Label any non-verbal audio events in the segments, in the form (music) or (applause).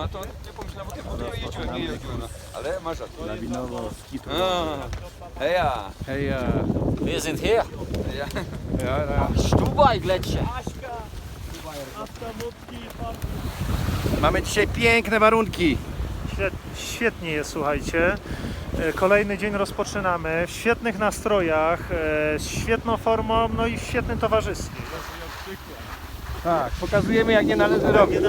No to nie pomyślałem o tym, bo to jeździłem, nie jeździłem. No. Ale masz rację. Lawinowo, skitu. Heja. Hej, ja. Wir sind hier. Ja. Ja, ja. Stubaj-Gletscher. Mamy dzisiaj piękne warunki. Świet- Świetnie jest, słuchajcie. E, Kolejny dzień rozpoczynamy w świetnych nastrojach, e, z świetną formą, no i w świetnym towarzystwie. Tak, pokazujemy jak nie należy robić.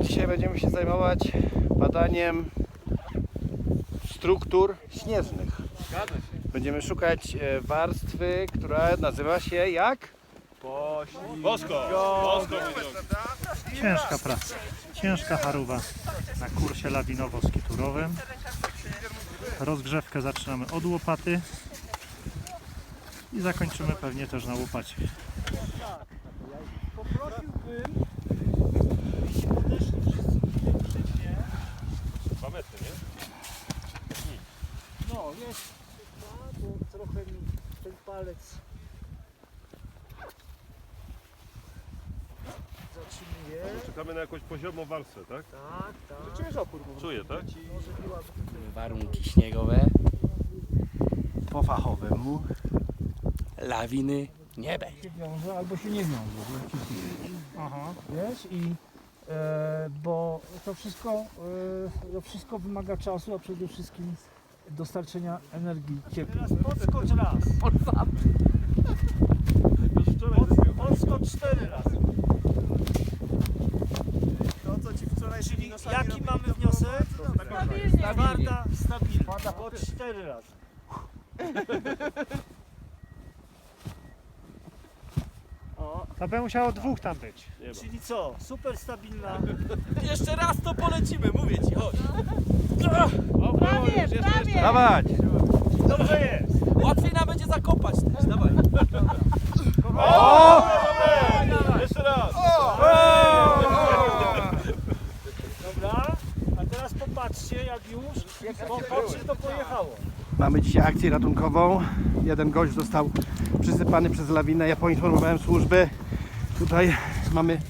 Dzisiaj będziemy się zajmować badaniem struktur śnieżnych. Będziemy szukać e, warstwy, która nazywa się jak? Ciężka praca, ciężka haruwa na kursie lawinowo-skiturowym. Rozgrzewkę zaczynamy od łopaty i zakończymy pewnie też na łopacie. No, jest. Trochę mi ten palec zatrzymuje. Czekamy na jakąś poziomą warstwę, tak? Tak, tak. Czujesz opór po Czuję, tak? Może była Warunki śniegowe, Po fachowemu. lawiny, niebe. się wiąże, albo się nie wiąże. Aha. Wiesz? I e, bo to wszystko, e, to wszystko wymaga czasu, a przede wszystkim dostarczenia energii ciepła. Teraz podskocz raz. Podskocz cztery razy. To co ci wczoraj Czyli jaki mamy wniosek? Warta stabilna. Pod cztery razy. (laughs) O, to by musiało dwóch tam być. Czyli co? Super stabilna. (laughs) Jeszcze raz to polecimy, mówię ci, chodź. Prawie, prawie. Dawać! Dobrze jest. Łatwiej nam będzie zakopać też, dawaj. Jeszcze raz! Dobra. A teraz popatrzcie, jak już. Popatrzcie, to pojechało. Mamy dzisiaj akcję ratunkową. Jeden gość został przysypany przez lawinę. Ja poinformowałem służby. Tutaj mamy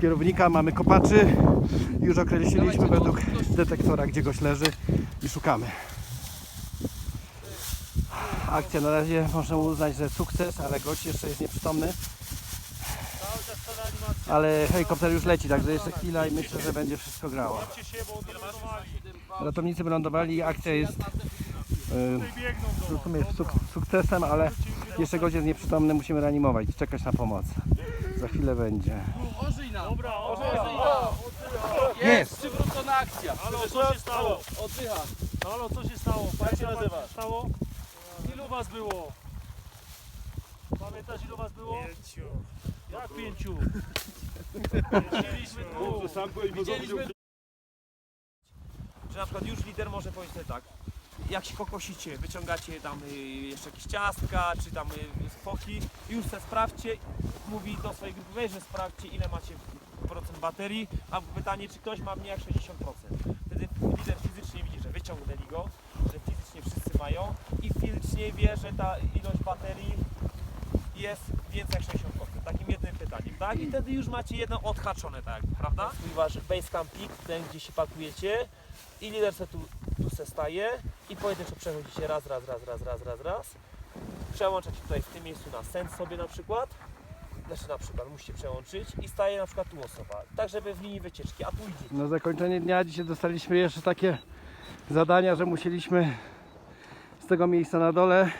kierownika, mamy kopaczy. Już określiliśmy według detektora, gdzie gość leży i szukamy. Akcja na razie można uznać, że sukces, ale gość jeszcze jest nieprzytomny. Ale helikopter już leci, także jeszcze chwila i myślę, że będzie wszystko grało. Ratownicy wylądowali, akcja jest do w sumie suk sukcesem, ale jeszcze jest nieprzytomny, musimy reanimować, czekać na pomoc. Za chwilę będzie. Dobra, ożyj. Jest! Przywrócona akcja. Halo, co się stało? Oddycha. Halo, co się stało? Co się stało? Ilu was było? Pamiętasz, ilu was było? Pięciu. Jak pięciu? Widzieliśmy dwóch. Widzieliśmy, że na przykład już lider może powiedzieć tak. Jak się pokosicie, wyciągacie tam y, jeszcze jakieś ciastka, czy tam y, foki, już se sprawdźcie, mówi do swojej grupy, weź, że sprawdźcie ile macie procent baterii, a pytanie, czy ktoś ma mniej jak 60%. Wtedy lider fizycznie widzi, że wyciągnęli go, że fizycznie wszyscy mają i fizycznie wie, że ta ilość baterii jest więcej jak 60%. Takim jednym pytaniem, tak? I wtedy już macie jedno odhaczone, tak, prawda? Wasz base camping, ten gdzie się pakujecie i lider se tu, tu se staje i pojedynczo przechodzicie raz, raz, raz, raz, raz, raz, raz. Przełączacie tutaj w tym miejscu na sens sobie na przykład. Znaczy na przykład musicie przełączyć i staje na przykład tu osoba, tak żeby w linii wycieczki, a tu idzie. Na zakończenie dnia dzisiaj dostaliśmy jeszcze takie zadania, że musieliśmy z tego miejsca na dole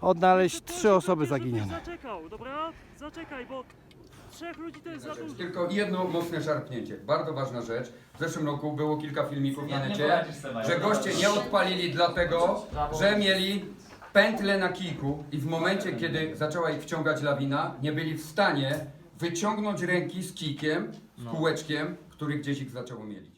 odnaleźć trzy osoby zaginione. Zaczekał, dobra? Zaczekaj, bo trzech ludzi to jest za dużo. Tylko jedno mocne szarpnięcie. Bardzo ważna rzecz. W zeszłym roku było kilka filmików na necie, że goście nie odpalili dlatego, że mieli pętlę na kijku i w momencie, kiedy zaczęła ich wciągać lawina, nie byli w stanie wyciągnąć ręki z kijkiem, z kółeczkiem, który gdzieś ich zaczęło mielić.